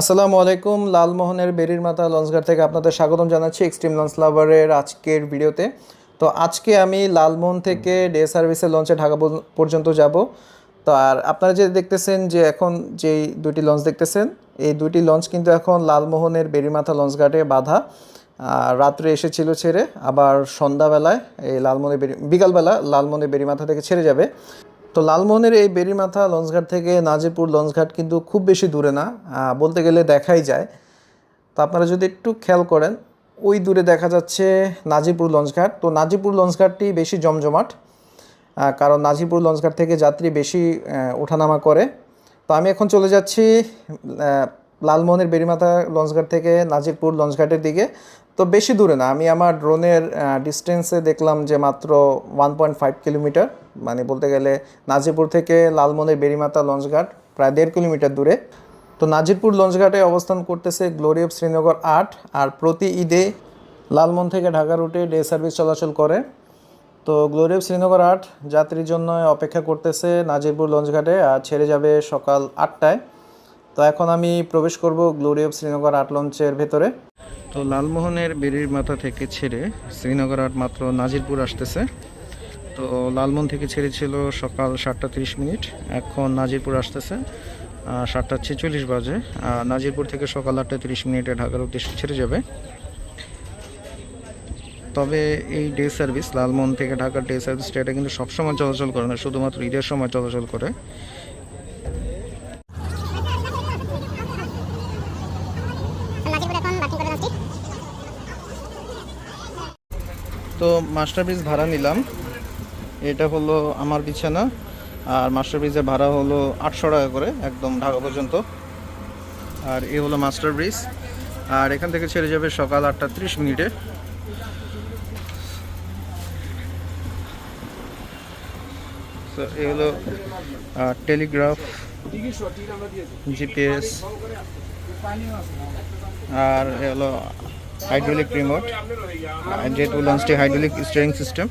আসসালামু আলাইকুম, লালমোহনের বেরির মাথা লঞ্চঘাট থেকে আপনাদের স্বাগতম জানাচ্ছি এক্সট্রিম লঞ্চ লাভারের আজকের ভিডিওতে। তো আজকে আমি লালমোহন থেকে ডে সার্ভিসের লঞ্চে ঢাকা পর্যন্ত যাব। তো আর আপনারা যে দেখতেছেন যে এখন যেই দুটি লঞ্চ দেখতেছেন, এই দুটি লঞ্চ কিন্তু এখন লালমোহনের বেরিমাথা লঞ্চঘাটে বাধা। রাত্রে এসেছিল ছেড়ে, আবার সন্ধ্যাবেলায় এই লালমোহনের বেরি বিকালবেলা লালমোহনের বেরিমাথা থেকে ছেড়ে যাবে। তো লালমোহনের এই বেরিমাথা লঞ্চঘাট থেকে নাজিরপুর লঞ্চঘাট কিন্তু খুব বেশি দূরে না বলতে গেলে দেখাই যায়। তো আপনারা যদি একটু খেয়াল করেন, ওই দূরে দেখা যাচ্ছে নাজিরপুর লঞ্চঘাট। তো নাজিরপুর লঞ্চঘাটটি বেশি জমজমাট কারণ নাজিরপুর লঞ্চঘাট থেকে যাত্রী বেশি ওঠানামা করে। তো আমি এখন চলে যাচ্ছি লালমোহনের বেরিমাথা লঞ্চঘাট থেকে নাজিরপুর লঞ্চঘাটের দিকে। তো বেশি দূরে না, আমি আমার ড্রোনের ডিস্টেন্সে দেখলাম যে মাত্র ওয়ান পয়েন্ট ফাইভ কিলোমিটার মানে বলতে গেলে নাজিরপুর থেকে লালমোহনের বেরিমাতা লঞ্চঘাট প্রায় দেড় কিলোমিটার দূরে। তো নাজিরপুর লঞ্চঘাটে অবস্থান করতেছে গ্লোরি অফ শ্রীনগর আট, আর প্রতি ঈদে লালমোহন থেকে ঢাকা রুটে ডে সার্ভিস চলাচল করে। তো গ্লোরি অফ শ্রীনগর আট যাত্রীর জন্য অপেক্ষা করতেছে নাজিরপুর লঞ্চঘাটে আর ছেড়ে যাবে সকাল আটটায়। তো এখন আমি প্রবেশ করব গ্লোরি অফ শ্রীনগর আট লঞ্চের ভেতরে। তো লালমোহনের বেরির মাথা থেকে ছেড়ে শ্রীনগর আট মাত্র নাজিরপুর আসতেছে। তো লালমোহন থেকে ছেড়েছিল সকাল সাতটা তিরিশ মিনিট। এখন নাজিরপুর আসতেছে সাতটা ছেচল্লিশ বাজে। নাজিরপুর থেকে সকাল আটটা তিরিশ মিনিটে ঢাকার উদ্দেশ্যে ছেড়ে যাবে। তবে এই ডে সার্ভিস লালমোহন থেকে ঢাকার ডে সার্ভিসটা এটা কিন্তু সবসময় চলাচল করে না, শুধুমাত্র ঈদের সময় চলাচল করে। তো মাস্টার ব্রিজ ভাড়া নিলাম। এটা হলো আমার বিছানা আর মাস্টার ব্রিজের ভাড়া হলো আটশো টাকা করে একদম ঢাকা পর্যন্ত। আর এ হলো মাস্টার ব্রিজ। আর এখান থেকে ছেড়ে যাবে সকাল আটটা ত্রিশ মিনিটে। এ হলো টেলিগ্রাফ, জিপিএস, আর এ হলো হাইড্রোলিক রিমোট যেহেতু লঞ্চটি হাইড্রোলিক স্টিয়ারিং সিস্টেম।